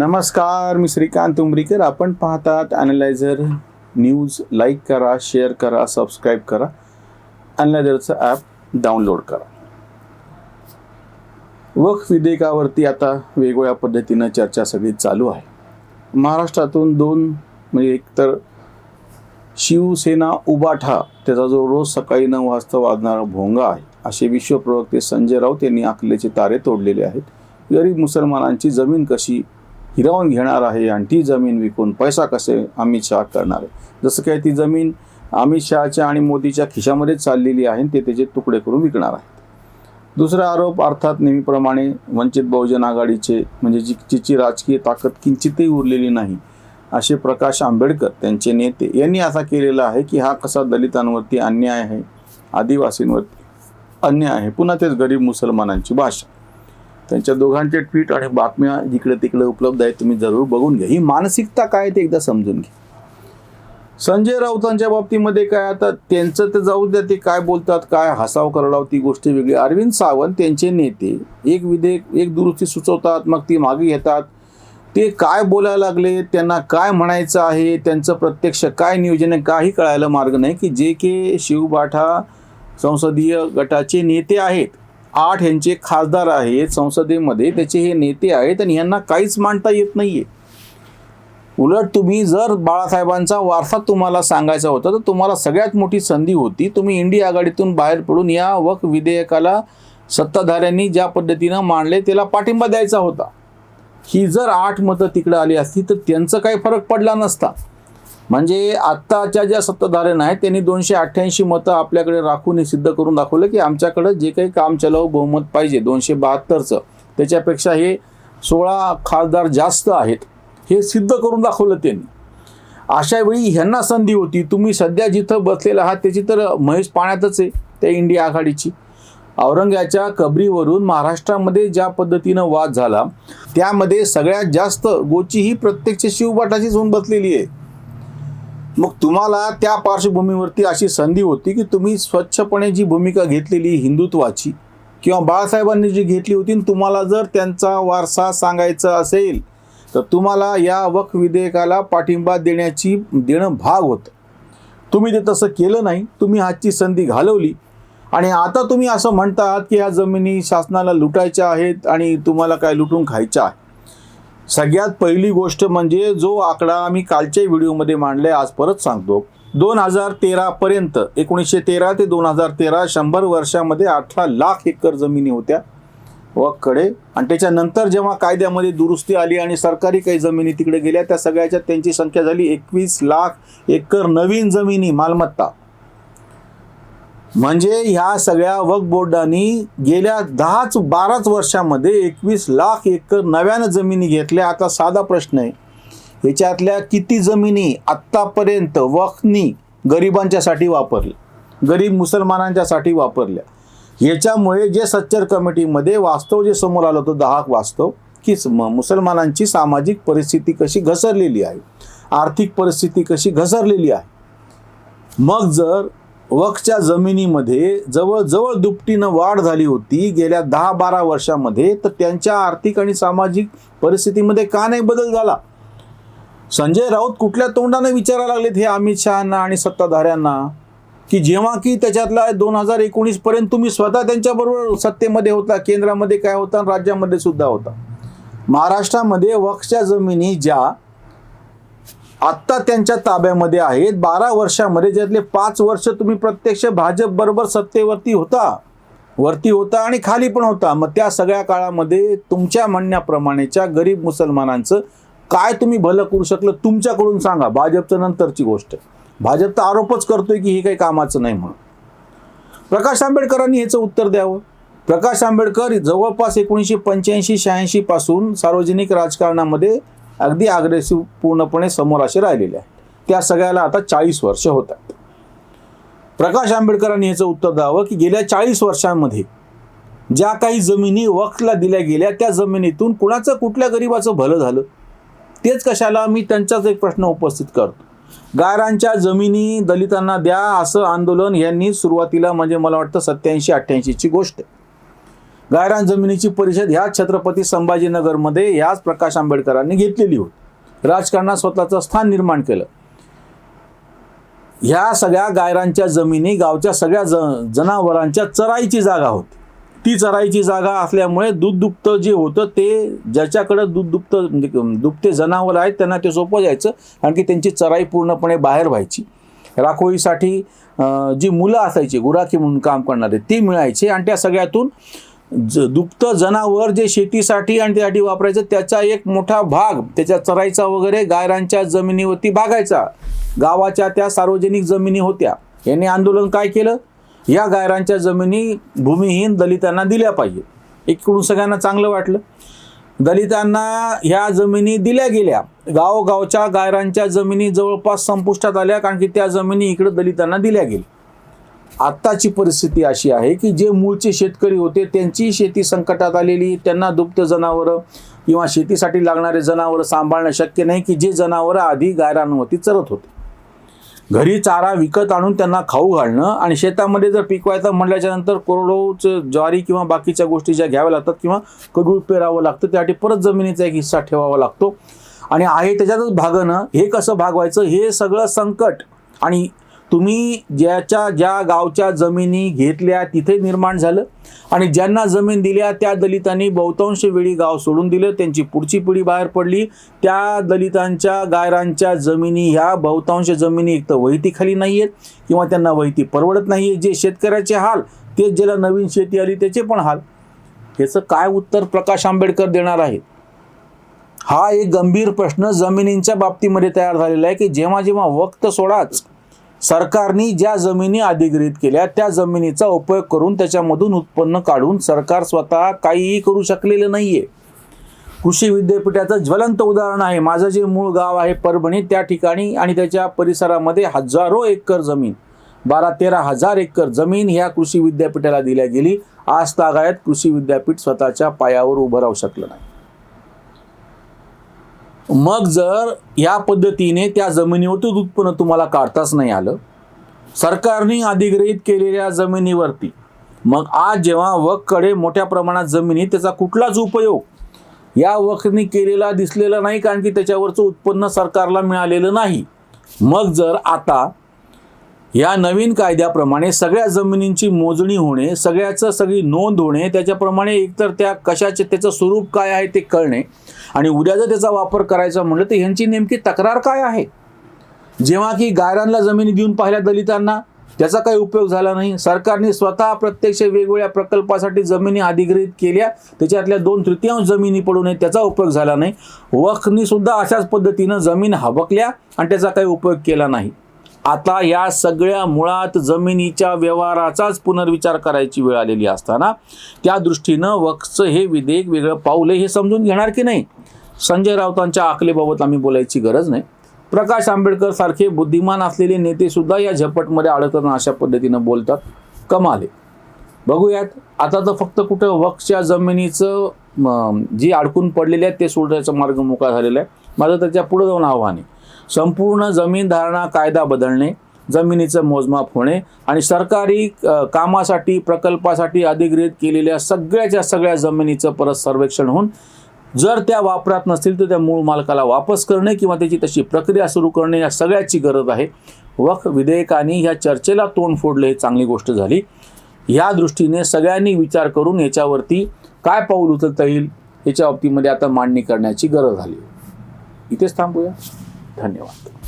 नमस्कार मी श्रीकांत उमरीकर. आपण पाहतात ॲनालायझर न्यूज लाईक करा शेअर करा सबस्क्राईब करा. ॲनालायझरचं ॲप डाउनलोड करा. वक्फ विधेयकावरती आता वेगवेगळ्या पद्धतीनं चर्चा सगळी चालू आहे. महाराष्ट्रातून दोन म्हणजे एकतर शिवसेना उबाठा त्याचा जो रोज सकाळी नऊ वाजता वाजणारा भोंगा आहे असे विश्वप्रवक्ते संजय राऊत यांनी आखलेचे तारे तोडलेले आहेत. गरीब मुसलमानांची जमीन कशी हिरावून घेणार आहे आणि ती जमीन विकून पैसा कसे अमित शहा करणार आहे. जसं काय ती जमीन अमित शहाच्या आणि मोदीच्या खिशामध्येच चाललेली आहे आणि ते त्याचे तुकडे करून विकणार आहेत. दुसरा आरोप अर्थात नेहमीप्रमाणे वंचित बहुजन आघाडीचे म्हणजे जी जिची राजकीय ताकद किंचितही उरलेली नाही असे प्रकाश आंबेडकर त्यांचे नेते यांनी असा केलेला आहे की हा कसा दलितांवरती अन्याय आहे आदिवासींवरती अन्याय आहे पुन्हा तेच गरीब मुसलमानांची भाषा. त्यांच्या दोघांचे ट्विट आणि बातम्या जिकडे तिकडे उपलब्ध आहेत तुम्ही जरूर बघून घ्या. ही मानसिकता काय ते एकदा समजून घ्या. संजय राऊतांच्या बाबतीमध्ये काय आता त्यांचं तर जाऊ द्या ते काय बोलतात काय हसाव करडाव ती गोष्ट वेगळी. अरविंद सावंत त्यांचे नेते एक विधेयक एक दुरुस्ती सुचवतात मग ती मागे घेतात. ते काय बोलायला लागले त्यांना काय म्हणायचं आहे त्यांचं प्रत्यक्ष काय नियोजन आहे काही कळायला मार्ग नाही की जे के शिवबाठा संसदीय गटाचे नेते आहेत. आठ ह्यांचे खासदार आहेत संसदेमध्ये त्याचे हे नेते आहेत आणि यांना काहीच मांडता येत नाहीये. उलट तुम्ही जर बाळासाहेबांचा वारसा तुम्हाला सांगायचा होता तर तुम्हाला सगळ्यात मोठी संधी होती तुम्ही इंडिया आघाडीतून बाहेर पडून या वक विधेयकाला सत्ताधाऱ्यांनी ज्या पद्धतीनं मांडले त्याला पाठिंबा द्यायचा होता. ही जर आठ मतं तिकडं आली असती तर त्यांचं काही फरक पडला नसता. म्हणजे आत्ताच्या ज्या सत्ताधाऱ्यांना आहेत त्यांनी दोनशे अठ्ठ्याऐंशी मतं आपल्याकडे राखून हे सिद्ध करून दाखवलं की आमच्याकडं जे काही काम चलाव बहुमत पाहिजे दोनशे बहात्तरचं. त्याच्यापेक्षा हे सोळा खासदार जास्त आहेत हे सिद्ध करून दाखवलं त्यांनी. अशा वेळी ह्यांना संधी होती. तुम्ही सध्या जिथं बसलेला आहात त्याची तर महेश पाण्यातच आहे त्या इंडिया आघाडीची. औरंगाच्या कबरीवरून महाराष्ट्रामध्ये ज्या पद्धतीनं वाद झाला त्यामध्ये सगळ्यात जास्त गोची ही प्रत्यक्ष शिवबाटाचीच होऊन बसलेली आहे. मग तुम्हाला त्या पार्श्वभूमीवरती अशी संधी होती की तुम्ही स्वच्छपणे जी भूमिका घेतलेली हिंदुत्वाची किंवा बाळासाहेबांनी जी घेतली होती तुम्हाला जर त्यांचा वारसा सांगायचा असेल तर तुम्हाला या वक विधेयकाला पाठिंबा देण्याची देणं भाग होतं. तुम्ही ते तसं केलं नाही तुम्ही आजची संधी घालवली. आणि आता तुम्ही असं म्हणतात की ह्या जमिनी शासनाला लुटायच्या आहेत आणि तुम्हाला काय लुटून खायच्या आहे सगळ्यात पहिली गोष्ट म्हणजे जो आकडा आम्ही कालच्या व्हिडिओमध्ये मांडलाय आज परत सांगतो. दोन हजार तेरापर्यंत एकोणीसशे तेरा ते दोन हजार तेरा शंभर वर्षामध्ये अठरा लाख एकर जमिनी होत्या. वकडे आणि त्याच्यानंतर जेव्हा कायद्यामध्ये दुरुस्ती आली आणि सरकारी काही जमिनी तिकडे गेल्या त्या सगळ्याच्या त्यांची संख्या झाली एकवीस लाख एकर नवीन जमिनी मालमत्ता. म्हणजे ह्या सगळ्या वक बोर्डांनी गेल्या दहाच बाराच वर्षामध्ये एकवीस लाख एकर नव्यानं जमिनी घेतल्या. आता साधा प्रश्न आहे. याच्यातल्या किती जमिनी आत्तापर्यंत वखनी गरिबांच्यासाठी वापरल्या? गरीब मुसलमानांच्यासाठी वापरल्या? याच्यामुळे जे सच्चर कमिटीमध्ये वास्तव जे समोर आलं होतं दहा वास्तव की म- मुसलमानांची सामाजिक परिस्थिती कशी घसरलेली आहे? आर्थिक परिस्थिती कशी घसरलेली आहे? मग जर वक्फच्या जमिनीमध्ये जवळजवळ दुपटीनं वाढ झाली होती. गेल्या दहा बारा वर्षामध्ये तर त्यांच्या आर्थिक आणि सामाजिक परिस्थितीमध्ये का नाही बदल झाला? संजय राऊत कुठल्या तोंडाने विचारायला लागलेत हे अमित शहाना आणि सत्ताधाऱ्यांना? की जेव्हा की त्याच्यातला दोन हजार एकोणीस पर्यंत तुम्ही स्वतः त्यांच्याबरोबर सत्तेमध्ये होता केंद्रामध्ये काय होता आणि राज्यामध्ये सुद्धा होता? महाराष्ट्रामध्ये वक्फच्या जमिनी ज्या आत्ता त्यांच्या ताब्यामध्ये आहेत. बारा वर्षामध्ये ज्यातले पाच वर्ष तुम्ही प्रत्यक्ष भाजप बरोबर सत्तेवरती होता. वरती होता आणि खाली पण होता. मग त्या सगळ्या काळामध्ये तुमच्या म्हणण्याप्रमाणेच्या गरीब मुसलमानांचं काय तुम्ही भलं करू शकलं तुमच्याकडून सांगा. भाजपचं नंतरची गोष्ट. भाजप तर आरोपच करतोय की हे काही कामाचं नाही म्हणून. प्रकाश आंबेडकरांनी ह्याचं उत्तर द्यावं. प्रकाश आंबेडकर जवळपास एकोणीसशे पंच्याऐंशी शहाऐंशी पासून सार्वजनिक राजकारणामध्ये अगदी अग्रेसिव्ह पूर्णपणे समोर असे राहिलेले आहेत. त्या सगळ्याला आता चाळीस वर्ष होत आहेत. प्रकाश आंबेडकरांनी याचं उत्तर द्यावं की गेल्या चाळीस वर्षांमध्ये ज्या काही जमिनी वक्फला दिल्या गेल्या त्या जमिनीतून कुणाचं कुठल्या गरीबाचं भलं झालं? तेच कशाला मी त्यांचाच एक प्रश्न उपस्थित करतो. गायरांच्या जमिनी दलितांना द्या असं आंदोलन यांनी सुरुवातीला म्हणजे मला वाटतं सत्याऐंशी अठ्ठ्याऐंशीची गोष्ट आहे. गायरान जमिनीची परिषद ह्या छत्रपती संभाजीनगरमध्ये ह्याच प्रकाश आंबेडकरांनी घेतलेली होती. राजकारणात स्वतःचं स्थान निर्माण केलं. ह्या सगळ्या गायरांच्या जमिनी गावच्या सगळ्या ज जनावरांच्या चराईची जागा होती. ती चराईची जागा असल्यामुळे दूध दुभत जे होतं ते ज्याच्याकडं दूध दुभत म्हणजे दुभते जनावर आहेत त्यांना ते सोपं जायचं कारण की त्यांची चराई पूर्णपणे बाहेर व्हायची. राखोळीसाठी जी मुलं असायची गुराखी म्हणून काम करणारे ती मिळायची आणि त्या सगळ्यातून ज दुभत जनावर जे शेतीसाठी आणि त्यासाठी वापरायचं त्याचा एक मोठा भाग त्याच्या चरायचा वगैरे गायरांच्या जमिनीवरती भागायचा गावाच्या त्या सार्वजनिक जमिनी होत्या. यांनी आंदोलन काय केलं? या गायरांच्या जमिनी भूमिहीन दलितांना दिल्या पाहिजे इकडून सगळ्यांना चांगलं वाटलं. दलितांना ह्या जमिनी दिल्या गेल्या. गावोगावच्या गायरांच्या जमिनी जवळपास संपुष्टात आल्या कारण की त्या जमिनी इकडं दलितांना दिल्या गेल्या. आत्ताची परिस्थिती अशी आहे की जे मूळचे शेतकरी होते त्यांची शेती संकटात आलेली त्यांना दुप्त जनावरं किंवा शेतीसाठी लागणारे जनावरं सांभाळणं शक्य नाही की जे जनावरं आधी गायरांवरती चरत होते. घरी चारा विकत आणून त्यांना खाऊ घालणं आणि शेतामध्ये जर पिकवायचं म्हटल्याच्या नंतर कोरडोचं ज्वारी किंवा बाकीच्या गोष्टी ज्या घ्याव्या लागतात किंवा कडूळ पेरावं लागतं त्यासाठी परत जमिनीचा एक हिस्सा ठेवावा लागतो. आणि आहे त्याच्यातच भागणं हे कसं भागवायचं हे सगळं संकट आणि तुम्ही ज्याच्या ज्या गावच्या जमिनी घेतल्या तिथे निर्माण झालं. आणि ज्यांना जमीन दिल्या त्या दलितांनी बहुतांश वेळी गाव सोडून दिलं. त्यांची पुढची पिढी बाहेर पडली. त्या दलितांच्या गायरांच्या जमिनी ह्या बहुतांश जमिनी एक तर वहितीखाली नाही आहेत किंवा त्यांना वहिती परवडत नाही आहे जे शेतकऱ्याचे हाल तेच ज्याला नवीन शेती आली त्याचे पण हाल. याचं काय उत्तर प्रकाश आंबेडकर देणार आहे हा एक गंभीर प्रश्न जमिनींच्या बाबतीमध्ये तयार झालेला आहे की जेव्हा जेव्हा वक्त सोडाच सरकारने ज्या जमिनी अधिग्रहित केल्या त्या जमिनीचा उपयोग करून त्याच्यामधून उत्पन्न काढून सरकार स्वतः काहीही करू शकलेलं नाहीये. कृषी विद्यापीठाचं ज्वलंत उदाहरण आहे. माझं जे मूळ गाव आहे परभणी त्या ठिकाणी आणि त्याच्या परिसरामध्ये हजारो एकर जमीन बारा तेरा हजार एकर जमीन ह्या कृषी विद्यापीठाला दिल्या गेली. आज तागायत कृषी विद्यापीठ स्वतःच्या पायावर उभं राहू शकलं नाही. मग जर या पद्धतीने त्या जमिनीवरती उत्पन्न तुम्हाला काढताच नाही आलं सरकारने अधिग्रहित केलेल्या जमिनीवरती मग आज जेव्हा वककडे मोठ्या प्रमाणात जमिनी त्याचा कुठलाच उपयोग या वकनी केलेला दिसलेला नाही कारण की त्याच्यावरचं उत्पन्न सरकारला मिळालेलं नाही. मग जर आता या नवीन कायद्याप्रमाणे सगळ्या जमिनींची मोजणी होणे सगळ्याचं सगळी नोंद होणे त्याच्याप्रमाणे एकतर त्या कशाचे त्याचं स्वरूप काय आहे ते कळणे आणि उद्या जर त्याचा वापर करायचा म्हणलं तर ह्यांची नेमकी तक्रार काय आहे? जेव्हा की गायरांना जमिनी देऊन पाहिल्या दलितांना त्याचा काही उपयोग झाला नाही. सरकारने स्वतः प्रत्यक्ष वेगवेगळ्या प्रकल्पासाठी जमिनी अधिग्रहित केल्या. त्याच्यातल्या दोन तृतीयांश जमिनी पडू नये त्याचा उपयोग झाला नाही. वखनी सुद्धा अशाच पद्धतीनं जमीन हबकल्या आणि त्याचा काही उपयोग केला नाही. आता या सगळ्या मुळात जमिनीच्या व्यवहाराचाच पुनर्विचार करायची वेळ आलेली असताना त्या दृष्टीनं वक्फचं हे विधेयक वेगळं पावलं आहे हे समजून घेणार की नाही? संजय राऊतांच्या आकलेबाबत आम्ही बोलायची गरज नाही. प्रकाश आंबेडकर सारखे बुद्धिमान असलेले नेते सुद्धा या झपटमध्ये अडकताना अशा पद्धतीनं बोलतात. कमाले बघूयात. आता तर फक्त कुठं वक्सच्या जमिनीचं जी अडकून पडलेली आहेत ते सोडण्याचा मार्ग मोकळा झालेला आहे. माझं त्याच्या पुढे जाऊन आव्हान आहे. संपूर्ण जमीन धारणा कायदा बदलणे जमिनीचं मोजमाप होणे आणि सरकारी कामासाठी प्रकल्पासाठी अधिग्रहित केलेल्या सगळ्याच्या सगळ्या जमिनीचं परत सर्वेक्षण होऊन जर त्या वापरात नसतील तर त्या मूळ मालकाला वापस करणे किंवा त्याची तशी प्रक्रिया सुरू करणे या सगळ्याची गरज आहे. वक्फ विधेयकाने ह्या चर्चेला तोंड फोडलं हे चांगली गोष्ट झाली. ह्या दृष्टीने सगळ्यांनी विचार करून याच्यावरती काय पाऊल उचलता येईल याच्या बाबतीमध्ये आता मांडणी करण्याची गरज झाली इथेच थांबूया. धन्यवाद.